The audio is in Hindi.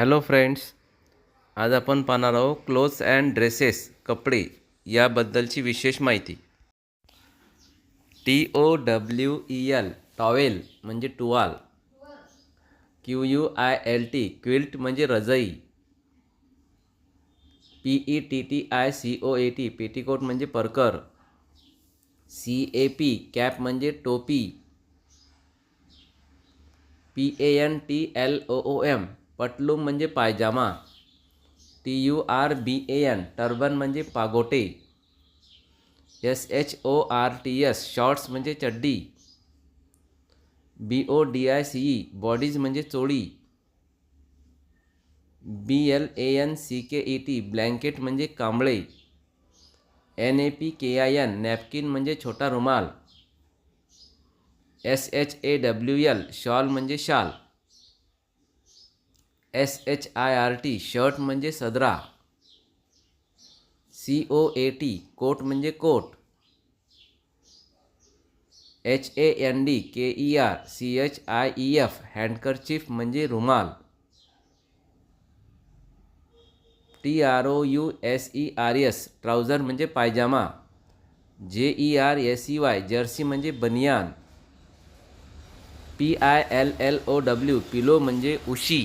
हॅलो फ्रेंड्स आज आपण पाहणार आहोत क्लोथ्स अँड ड्रेसेस कपडे याबद्दलची विशेष माहिती. T O W E L towel म्हणजे towel. Q U I L T quilt म्हणजे रजई. P E T T I C O A T petticoat म्हणजे परकर. सी ए पी कॅप म्हणजे टोपी. P A N T L O O M pantaloon म्हणजे पायजामा. T U R B N turban म्हणजे पागोटे. S H O R T S shorts म्हणजे चड्डी. B O D I C E bodice म्हणजे चोळी. B L A N C K E T blanket म्हणजे कांबळे. एन ए पी के आय एन नॅपकिन म्हणजे छोटा रुमाल. S H A W L shawl म्हणजे शाल. S H I R T shirt म्हणजे सदरा. C O A T coat म्हणजे coat. H A N D K E R C H I E F handkerchief म्हणजे रुमाल. T R O U S E R S trouser म्हणजे पायजामा. J E R S E Y jersey म्हणजे बनियान. P I L L O W pillow म्हणजे उशी.